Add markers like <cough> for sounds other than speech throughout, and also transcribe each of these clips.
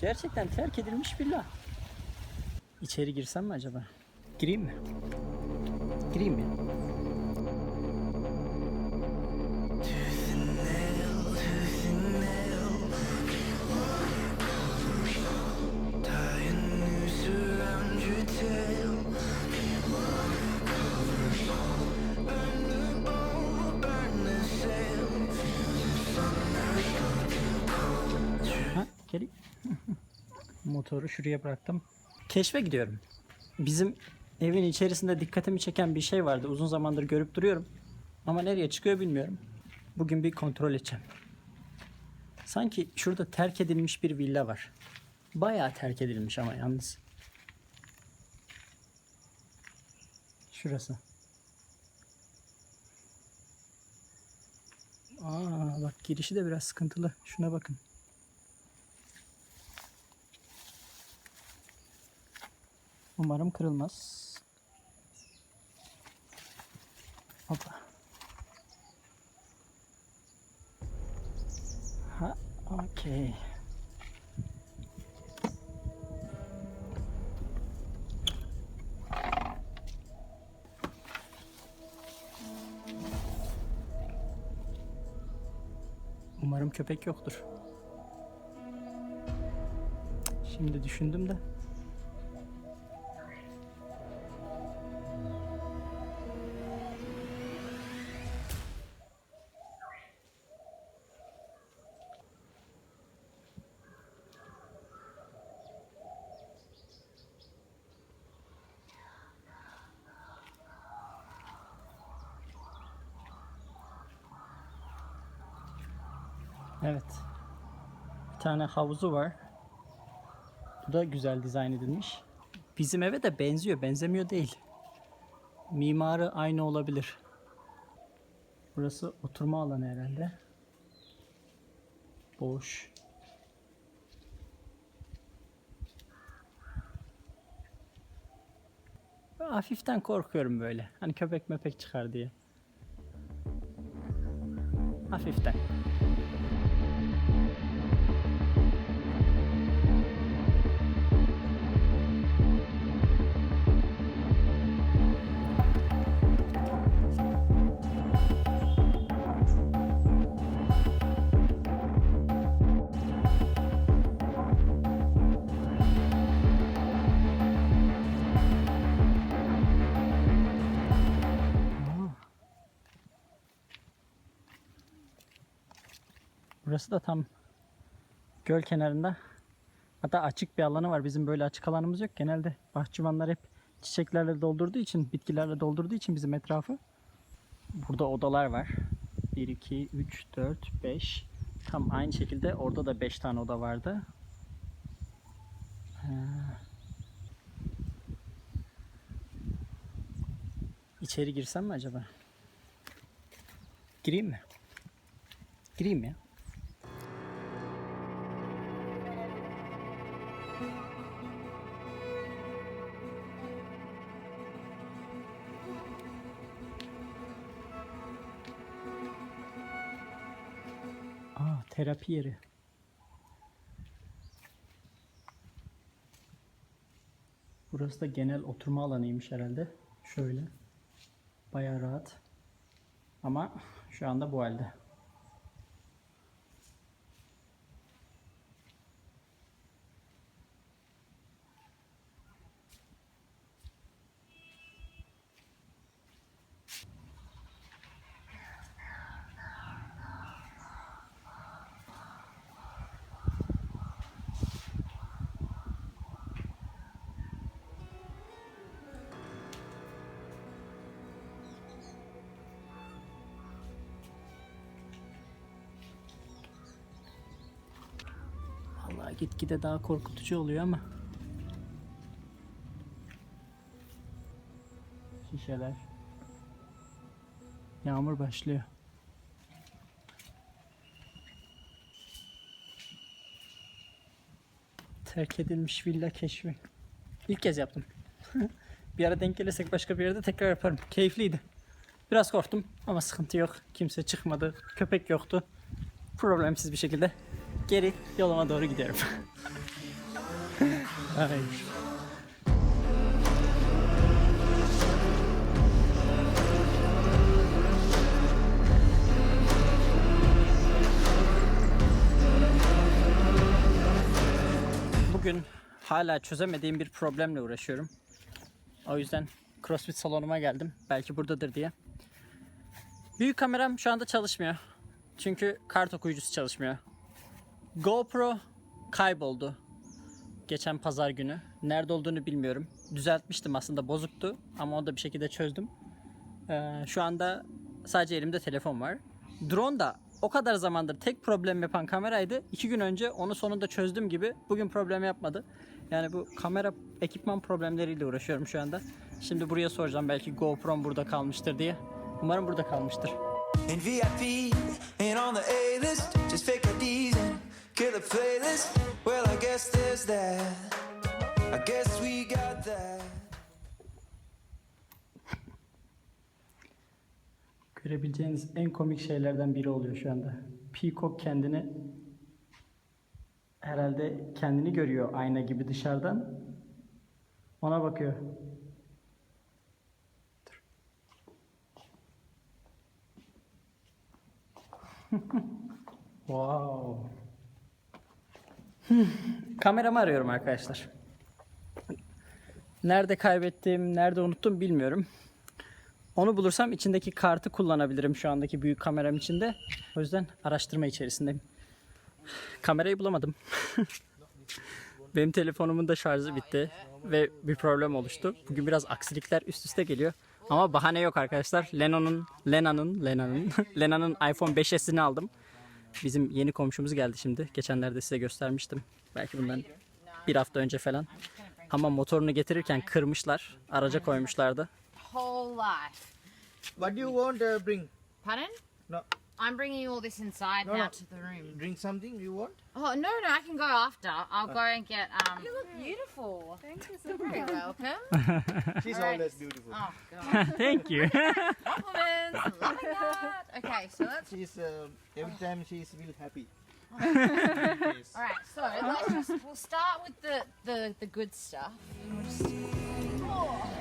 Gerçekten terk edilmiş villa. İçeri girsem mi acaba? Gireyim mi? Gireyim mi? Motoru şuraya bıraktım. Keşfe gidiyorum. Bizim evin içerisinde dikkatimi çeken bir şey vardı. Uzun zamandır görüp duruyorum. Ama nereye çıkıyor bilmiyorum. Bugün bir kontrol edeceğim. Sanki şurada terk edilmiş bir villa var. Bayağı terk edilmiş ama yalnız. Şurası. Aa bak girişi de biraz sıkıntılı. Şuna bakın. Umarım kırılmaz. Hoppa. Ha, okey. Umarım köpek yoktur. Şimdi düşündüm de. Evet. Bir tane havuzu var. Bu da güzel dizayn edilmiş. Bizim eve de benziyor, benzemiyor değil. Mimarı aynı olabilir. Burası oturma alanı herhalde. Boş. Hafiften korkuyorum böyle. Hani köpek mepek çıkar diye. Hafiften. Burası da tam göl kenarında. Hatta açık bir alanı var. Bizim böyle açık alanımız yok. Genelde bahçıvanlar hep çiçeklerle doldurduğu için, bitkilerle doldurduğu için bizim etrafı. Burada odalar var. 1, 2, 3, 4, 5. Tam aynı şekilde orada da 5 tane oda vardı. Ha. İçeri girsem mi acaba? Gireyim mi? Gireyim ya. Aa, terapi yeri. Burası da genel oturma alanıymış herhalde. Şöyle. Bayağı rahat. Ama şu anda bu halde. Gitgide daha korkutucu oluyor ama. Şişeler. Yağmur başlıyor. Terk edilmiş villa keşfi. İlk kez yaptım. <laughs> bir ara denk gelirsek başka bir yerde tekrar yaparım. Keyifliydi. Biraz korktum ama sıkıntı yok. Kimse çıkmadı. Köpek yoktu. Problemsiz bir şekilde geri yoluma doğru gidiyorum. <laughs> Ay. Bugün hala çözemediğim bir problemle uğraşıyorum. O yüzden CrossFit salonuma geldim. Belki buradadır diye. Büyük kameram şu anda çalışmıyor. Çünkü kart okuyucusu çalışmıyor. GoPro kayboldu. Geçen pazar günü. Nerede olduğunu bilmiyorum. Düzeltmiştim aslında bozuktu ama onu da bir şekilde çözdüm. Ee, şu anda sadece elimde telefon var. Drone da o kadar zamandır tek problem yapan kameraydı. İki gün önce onu sonunda çözdüm gibi bugün problem yapmadı. Yani bu kamera ekipman problemleriyle uğraşıyorum şu anda. Şimdi buraya soracağım belki GoPro'm burada kalmıştır diye. Umarım burada kalmıştır. In VIP, ain't on the A list. Just fake IDs and killer playlist. Well, I guess there's that. I guess we got that. Görebileceğiniz en komik şeylerden biri oluyor şu anda. Peacock kendini herhalde kendini görüyor ayna gibi dışarıdan. Ona bakıyor. Dur. wow. Kameramı arıyorum arkadaşlar. Nerede kaybettim, nerede unuttum bilmiyorum. Onu bulursam içindeki kartı kullanabilirim şu andaki büyük kameram içinde. O yüzden araştırma içerisindeyim. Kamerayı bulamadım. <laughs> Benim telefonumun da şarjı bitti ve bir problem oluştu. Bugün biraz aksilikler üst üste geliyor. Ama bahane yok arkadaşlar. Leno'nun, Lena'nın, Lena'nın, <laughs> Lena'nın iPhone 5s'ini aldım. Bizim yeni komşumuz geldi şimdi. Geçenlerde size göstermiştim. Belki bundan bir hafta önce falan. Ama motorunu getirirken kırmışlar. Araca koymuşlardı. whole life. What do you want? Uh, bring. Pardon? No. I'm bringing all this inside No, now no. to the room. Drink something you want? Oh no, no, I can go after. I'll go and get. Um, you look beautiful. Thank you so much. welcome. <laughs> She's Alright. always beautiful. Oh god, <laughs> Thank you. <laughs> compliments. Loving that. Okay, so let's. She's uh, every time she's real happy. All right, so let's just. We'll start with the the the good stuff. We'll just- Oh.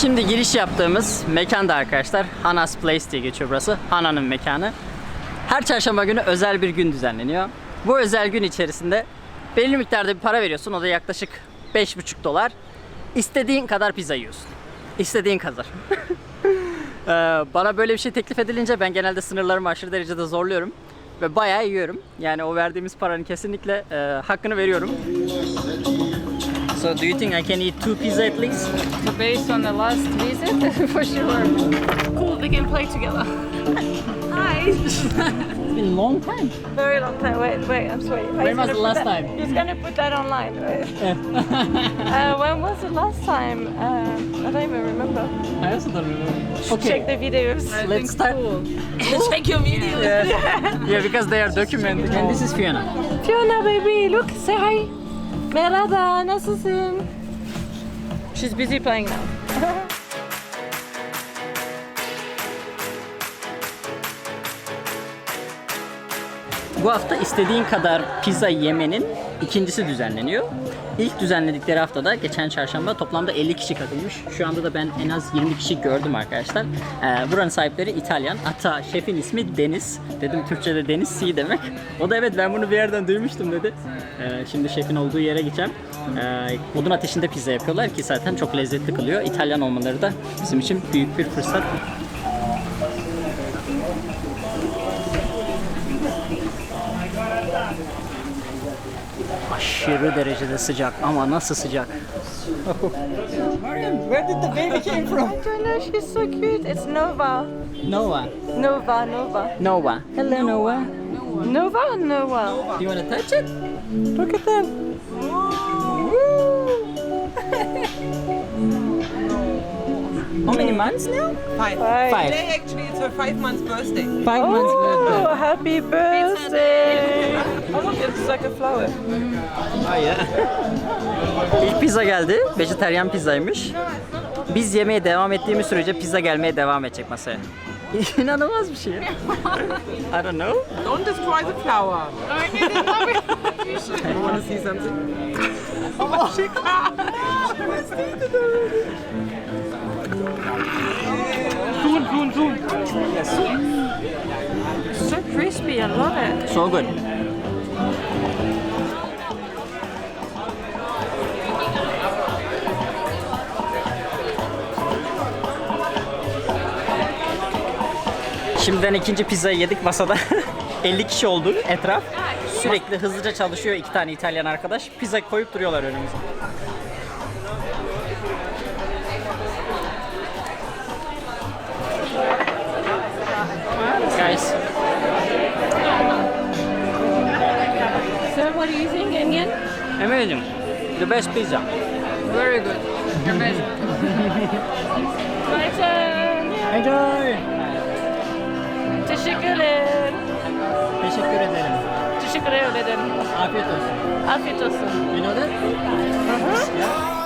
Şimdi giriş yaptığımız mekanda arkadaşlar Hana's Place diye geçiyor burası. Hana'nın mekanı. Her çarşamba günü özel bir gün düzenleniyor. Bu özel gün içerisinde belli miktarda bir para veriyorsun. O da yaklaşık 5,5 dolar. İstediğin kadar pizza yiyorsun. İstediğin kadar. <laughs> Ee, Bana böyle bir şey teklif edilince ben genelde sınırlarımı aşırı derecede zorluyorum. Ve bayağı yiyorum. Yani o verdiğimiz paranın kesinlikle e, hakkını veriyorum. So do you think I can eat two pizza at least? based on the last visit, <laughs> for sure. Cool, we can play together. <laughs> Hi. It's been a long time. Very long time. Wait, wait, I'm sorry. When was the last time? He's gonna put that online, right? <laughs> uh, when was the last time? Uh, I don't even remember. I also don't remember. Okay. Check the videos. let's start. Check your videos. Yeah. yeah, because they are documented. And this is Fiona. Fiona baby, look, say hi. Merhaba, nasılsın? She's busy playing now. Bu hafta istediğin kadar pizza yemenin ikincisi düzenleniyor. İlk düzenledikleri haftada geçen çarşamba toplamda 50 kişi katılmış. Şu anda da ben en az 20 kişi gördüm arkadaşlar. Ee, buranın sahipleri İtalyan. Hatta şefin ismi Deniz. Dedim Türkçe'de Deniz C demek. O da evet ben bunu bir yerden duymuştum dedi. Ee, şimdi şefin olduğu yere gideceğim. Ee, odun ateşinde pizza yapıyorlar ki zaten çok lezzetli kılıyor. İtalyan olmaları da bizim için büyük bir fırsat. Aşırı derecede sıcak ama nasıl sıcak? Mariam, where did the baby came from? I don't know, she's so cute. It's Nova. Noah. Nova, Nova. Noah. Hello. Nova or Noah? Do you want to touch it? Look at them. How many months now? Five. Five. Five. Today actually it's her five months birthday. Five months. Oh, happy birthday! Oh, look, it's like a flower. İlk pizza geldi. Vejeteryan pizzaymış. Biz yemeye devam ettiğimiz sürece pizza gelmeye devam edecek masaya. <laughs> İnanılmaz bir şey. ya. I don't know. Don't destroy the flower. you want to see something? Soon, soon, soon. So crispy, I love it. So good. Şimdiden ikinci pizzayı yedik masada. <laughs> 50 kişi oldu etraf. Sürekli hızlıca çalışıyor iki tane İtalyan arkadaş. Pizza koyup duruyorlar önümüze. Amazing. The best pizza. Very good. Amazing. My turn. Enjoy. Teşekkürler. Teşekkür ederim. Teşekkür ederim. Afiyet olsun. Afiyet olsun. You know that? Heart of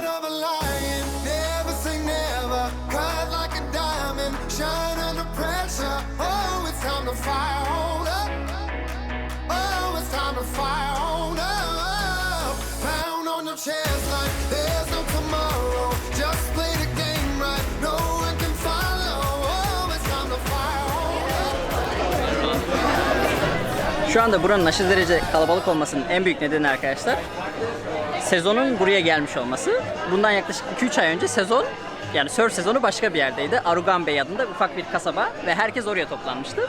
Şu anda buranın aşırı derece kalabalık olmasının en büyük nedeni arkadaşlar sezonun buraya gelmiş olması. Bundan yaklaşık 2-3 ay önce sezon yani surf sezonu başka bir yerdeydi. Arugan Bey adında ufak bir kasaba ve herkes oraya toplanmıştı.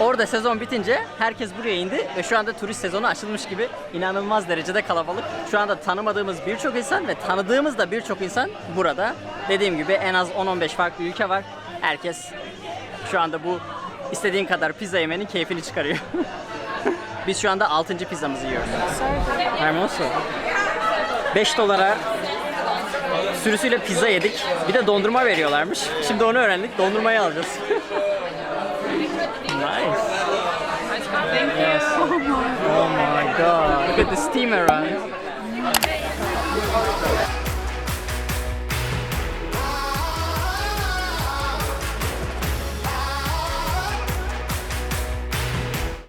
Orada sezon bitince herkes buraya indi ve şu anda turist sezonu açılmış gibi inanılmaz derecede kalabalık. Şu anda tanımadığımız birçok insan ve tanıdığımız da birçok insan burada. Dediğim gibi en az 10-15 farklı ülke var. Herkes şu anda bu istediğin kadar pizza yemenin keyfini çıkarıyor. <laughs> <laughs> Biz şu anda 6. pizzamızı yiyoruz. Hermoso. 5 dolara sürüsüyle pizza yedik. Bir de dondurma veriyorlarmış. Şimdi onu öğrendik. Dondurmayı alacağız. <laughs> nice. Yes. Oh my god. Look at the steamer run.